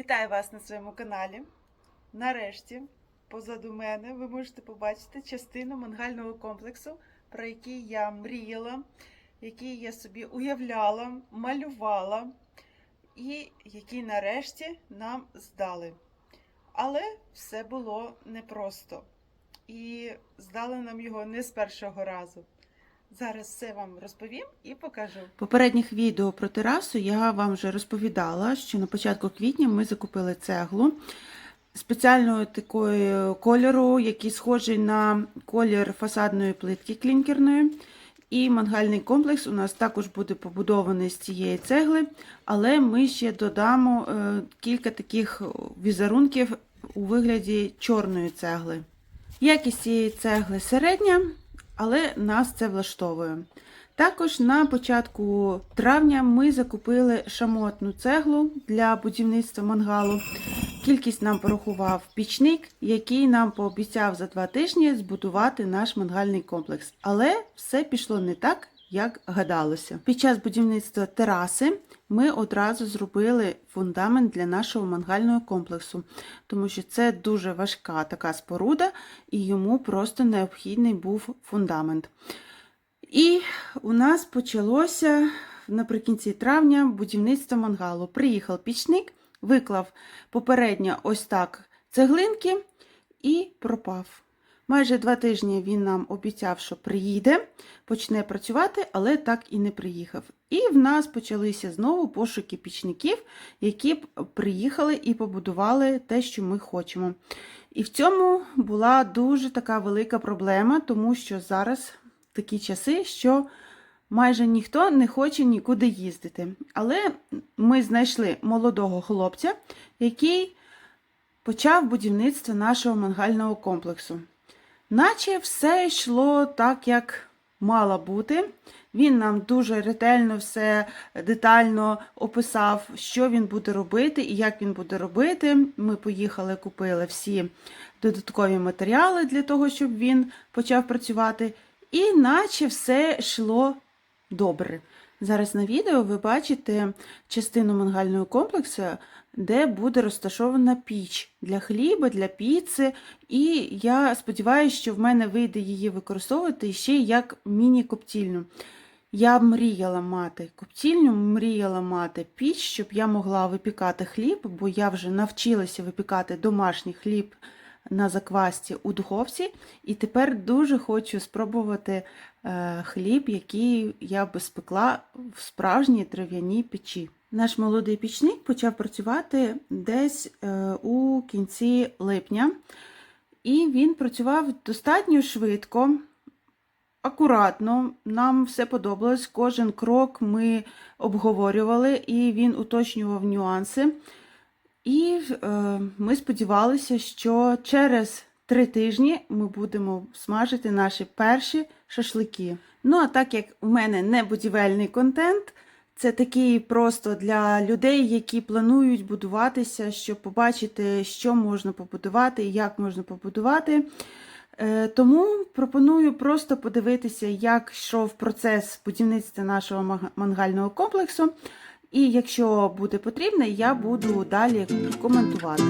Вітаю вас на своєму каналі. Нарешті, позаду мене, ви можете побачити частину мангального комплексу, про який я мріяла, який я собі уявляла, малювала, і який нарешті нам здали. Але все було непросто. І здали нам його не з першого разу. Зараз все вам розповім і покажу. Попередніх відео про терасу я вам вже розповідала, що на початку квітня ми закупили цеглу спеціального такої кольору, який схожий на колір фасадної плитки клінкерної. І мангальний комплекс у нас також буде побудований з цієї цегли, але ми ще додамо е, кілька таких візерунків у вигляді чорної цегли. Якість цієї цегли середня, але нас це влаштовує. Також на початку травня ми закупили шамотну цеглу для будівництва мангалу. Кількість нам порахував пічник, який нам пообіцяв за два тижні збудувати наш мангальний комплекс. Але все пішло не так, як гадалося. Під час будівництва тераси ми одразу зробили фундамент для нашого мангального комплексу, тому що це дуже важка така споруда, і йому просто необхідний був фундамент. І у нас почалося наприкінці травня будівництво мангалу. Приїхав пічник, виклав попередньо ось так цеглинки і пропав. Майже два тижні він нам обіцяв, що приїде, почне працювати, але так і не приїхав. І в нас почалися знову пошуки пічників, які б приїхали і побудували те, що ми хочемо. І в цьому була дуже така велика проблема, тому що зараз такі часи, що майже ніхто не хоче нікуди їздити. Але ми знайшли молодого хлопця, який почав будівництво нашого мангального комплексу. Наче все йшло так, як мало бути. Він нам дуже ретельно все детально описав, що він буде робити і як він буде робити. Ми поїхали, купили всі додаткові матеріали для того, щоб він почав працювати. І наче все йшло добре. Зараз на відео ви бачите частину мангального комплексу, де буде розташована піч для хліба, для піци. І я сподіваюся, що в мене вийде її використовувати ще як міні-коптільню. Я мріяла мати коптільню, мріяла мати піч, щоб я могла випікати хліб, бо я вже навчилася випікати домашній хліб на заквасті у духовці, і тепер дуже хочу спробувати е, хліб, який я би спекла в справжній трав'яній печі. Наш молодий пічник почав працювати десь е, у кінці липня, і він працював достатньо швидко. Акуратно, нам все подобалось. Кожен крок ми обговорювали, і він уточнював нюанси. І е, ми сподівалися, що через три тижні ми будемо смажити наші перші шашлики. Ну, а так як у мене не будівельний контент, це такий просто для людей, які планують будуватися, щоб побачити, що можна побудувати і як можна побудувати. Е, Тому пропоную просто подивитися, як йшов процес будівництва нашого мангального комплексу. І якщо буде потрібно, я буду далі коментувати.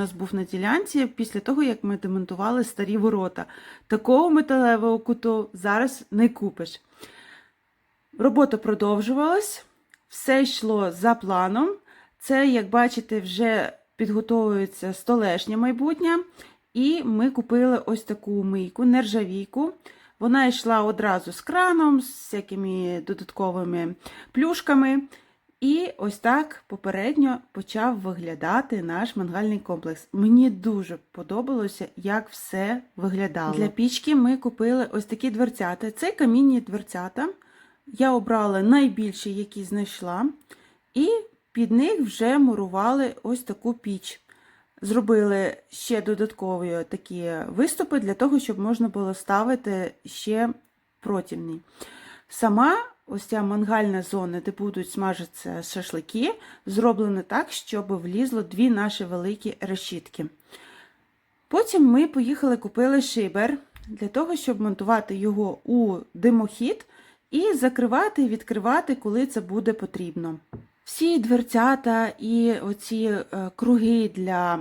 Нас був на ділянці після того, як ми демонтували старі ворота. Такого металевого куту зараз не купиш. Робота продовжувалась, все йшло за планом. Це, як бачите, вже підготовується столешня майбутня. І ми купили ось таку мийку, нержавійку. Вона йшла одразу з краном, з всякими додатковими плюшками. І ось так попередньо почав виглядати наш мангальний комплекс. Мені дуже подобалося, як все виглядало. Для пічки ми купили ось такі дверцята. Це камінні дверцята. Я обрала найбільші, які знайшла, і під них вже мурували ось таку піч. Зробили ще додаткові такі виступи для того, щоб можна було ставити ще противні. Сама ось ця мангальна зона, де будуть смажитися шашлики, зроблена так, щоб влізло дві наші великі решітки. Потім ми поїхали купили шибер для того, щоб монтувати його у димохід і закривати і відкривати, коли це буде потрібно. Всі дверцята і оці е, круги для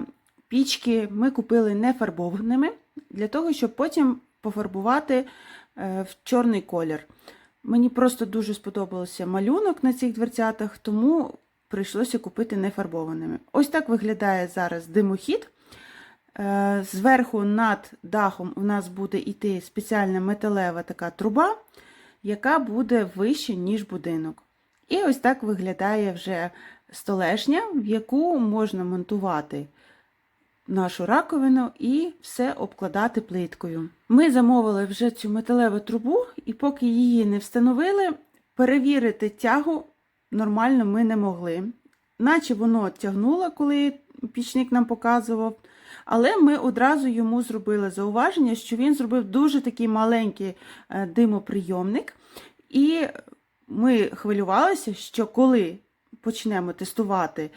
пічки ми купили не фарбованими, для того, щоб потім пофарбувати е, в чорний колір. Мені просто дуже сподобався малюнок на цих дверцятах, тому прийшлося купити нефарбованими. Ось так виглядає зараз димохід. Е, Зверху над дахом у нас буде йти спеціальна металева така труба, яка буде вище, ніж будинок. І ось так виглядає вже столешня, в яку можна монтувати нашу раковину і все обкладати плиткою. Ми замовили вже цю металеву трубу, і поки її не встановили, перевірити тягу нормально ми не могли. Наче воно тягнуло, коли пічник нам показував. Але ми одразу йому зробили зауваження, що він зробив дуже такий маленький е, димоприйомник. І ми хвилювалися, що коли почнемо тестувати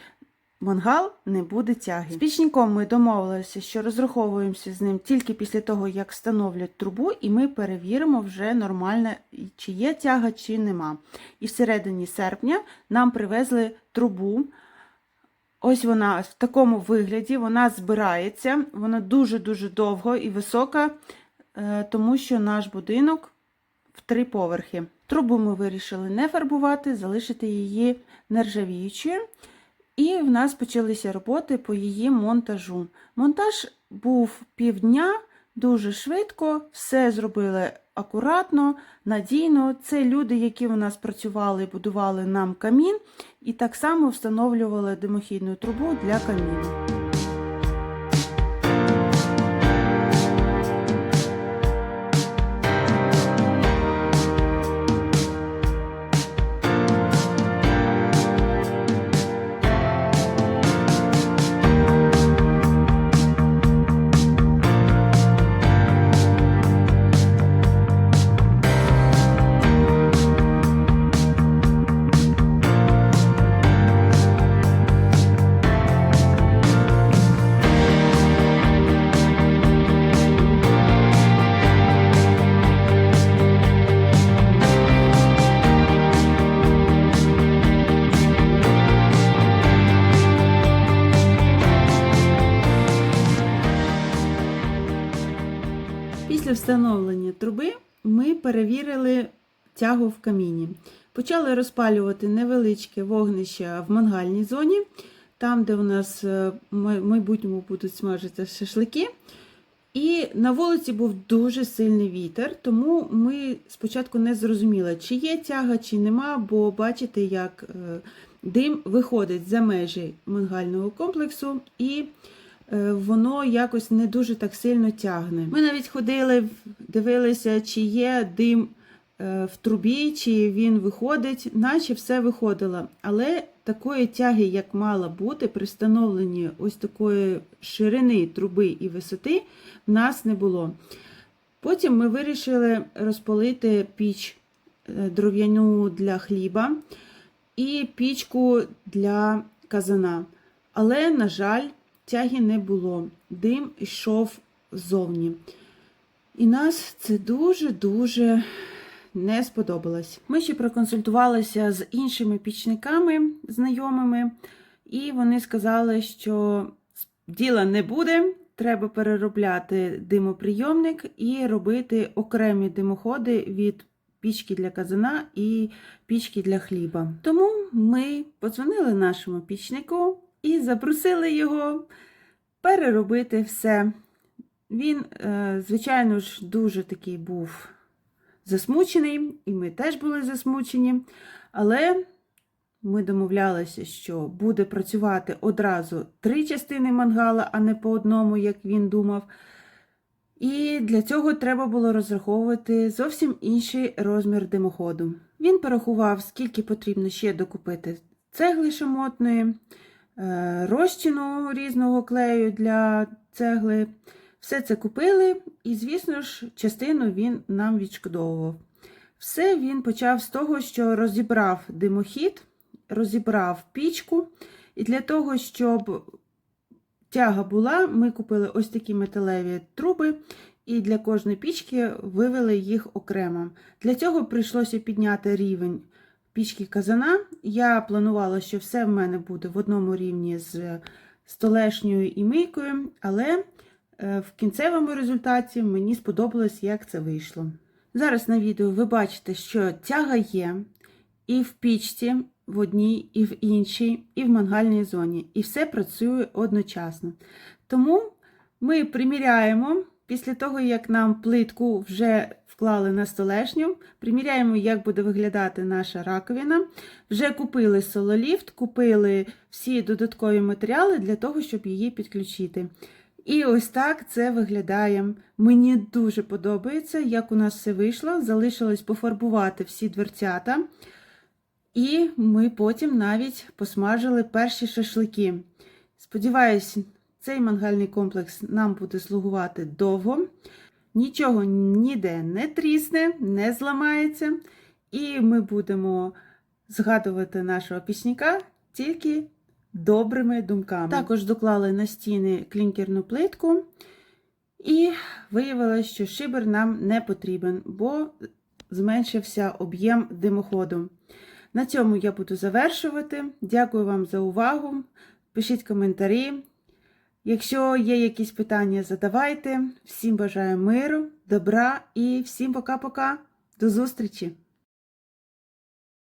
мангал, не буде тяги. З пічником ми домовилися, що розраховуємося з ним тільки після того, як встановлять трубу, і ми перевіримо вже нормально, чи є тяга, чи нема. І всередині серпня нам привезли трубу. Ось вона в такому вигляді, вона збирається, вона дуже-дуже довго і висока, е, тому що наш будинок в три поверхи. Трубу ми вирішили не фарбувати, залишити її нержавіючою. І в нас почалися роботи по її монтажу. Монтаж був півдня, дуже швидко, все зробили акуратно, надійно. Це люди, які у нас працювали, будували нам камін, і так само встановлювали димохідну трубу для каміну. Встановлення труби ми перевірили тягу в каміні. Почали розпалювати невеличке вогнище в мангальній зоні, там, де у нас е, в майбутньому будуть смажитися шашлики. І на вулиці був дуже сильний вітер, тому ми спочатку не зрозуміли, чи є тяга, чи нема, бо бачите, як е, дим виходить за межі мангального комплексу і воно якось не дуже так сильно тягне. Ми навіть ходили, дивилися, чи є дим е, в трубі, чи він виходить, наче все виходило. Але такої тяги, як мала бути, при встановленні ось такої ширини труби і висоти, в нас не було. Потім ми вирішили розпалити піч е, дров'яну для хліба і пічку для казана. Але, на жаль, тяги не було. Дим йшов ззовні. І нас це дуже-дуже не сподобалось. Ми ще проконсультувалися з іншими пічниками, знайомими, і вони сказали, що діла не буде. Треба переробляти димоприйомник і робити окремі димоходи від пічки для казана і пічки для хліба. Тому ми подзвонили нашому пічнику і запросили його переробити все. Він, е, звичайно ж, дуже такий був засмучений, і ми теж були засмучені. Але ми домовлялися, що буде працювати одразу три частини мангала, а не по одному, як він думав. І для цього треба було розраховувати зовсім інший розмір димоходу. Він порахував, скільки потрібно ще докупити цегли шамотної, розчину різного клею для цегли. Все це купили, і, звісно ж, частину він нам відшкодовував. Все він почав з того, що розібрав димохід, розібрав пічку, і для того, щоб тяга була, ми купили ось такі металеві труби, і для кожної пічки вивели їх окремо. Для цього прийшлося підняти рівень пічки казана. Я планувала, що все в мене буде в одному рівні з столешньою і мийкою, але е, в кінцевому результаті мені сподобалось, як це вийшло. Зараз на відео ви бачите, що тяга є і в пічці, в одній, і в іншій, і в мангальній зоні. І все працює одночасно. Тому ми приміряємо, після того, як нам плитку вже вклали на столешню, приміряємо, як буде виглядати наша раковина. Вже купили сололіфт, купили всі додаткові матеріали для того, щоб її підключити. І ось так це виглядає. Мені дуже подобається, як у нас все вийшло. Залишилось пофарбувати всі дверцята. І ми потім навіть посмажили перші шашлики. Сподіваюсь, цей мангальний комплекс нам буде слугувати довго. Нічого ніде не трісне, не зламається. І ми будемо згадувати нашого пісняка тільки добрими думками. Також доклали на стіни клінкерну плитку, і виявилось, що шибер нам не потрібен, бо зменшився об'єм димоходу. На цьому я буду завершувати. Дякую вам за увагу. Пишіть коментарі. Якщо є якісь питання, задавайте. Всім бажаю миру, добра і всім пока-пока. До зустрічі!